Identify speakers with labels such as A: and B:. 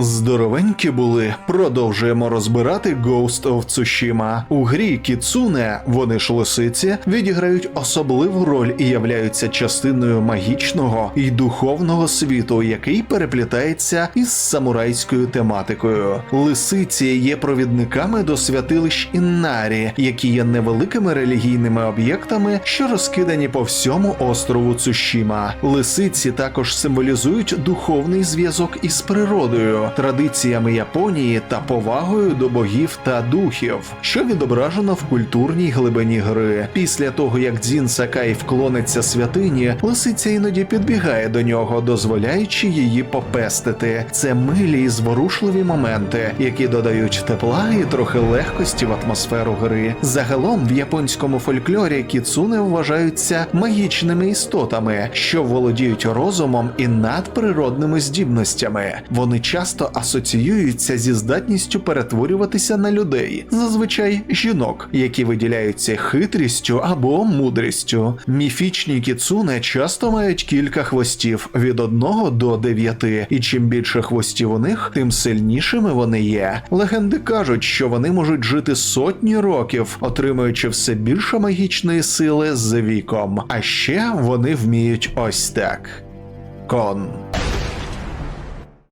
A: Здоровенькі були, продовжуємо розбирати Ghost of Tsushima. У грі Кіцуне вони ж лисиці відіграють особливу роль і являються частиною магічного і духовного світу, який переплітається із самурайською тематикою. Лисиці є провідниками до святилищ Іннарі, які є невеликими релігійними об'єктами, що розкидані по всьому острову Цушіма. Лисиці також символізують духовний зв'язок із природою, традиціями Японії та повагою до богів та духів, що відображено в культурній глибині гри. Після того як Дзін Сакай вклониться святині, лисиця іноді підбігає до нього, дозволяючи її попестити. Це милі і зворушливі моменти, які додають тепла і трохи легкості в атмосферу гри. Загалом в японському фольклорі кіцуни вважаються магічними істотами, що володіють розумом і надприродними здібностями. Вони часто асоціюються зі здатністю перетворюватися на людей, зазвичай жінок, які виділяються хитрістю або мудрістю. Міфічні кіцуне часто мають кілька хвостів від одного до дев'яти, і чим більше хвостів у них, тим сильнішими вони є. Легенди кажуть, що вони можуть жити сотні років, отримуючи все більше магічної сили з віком. А ще вони вміють ось так. Кон.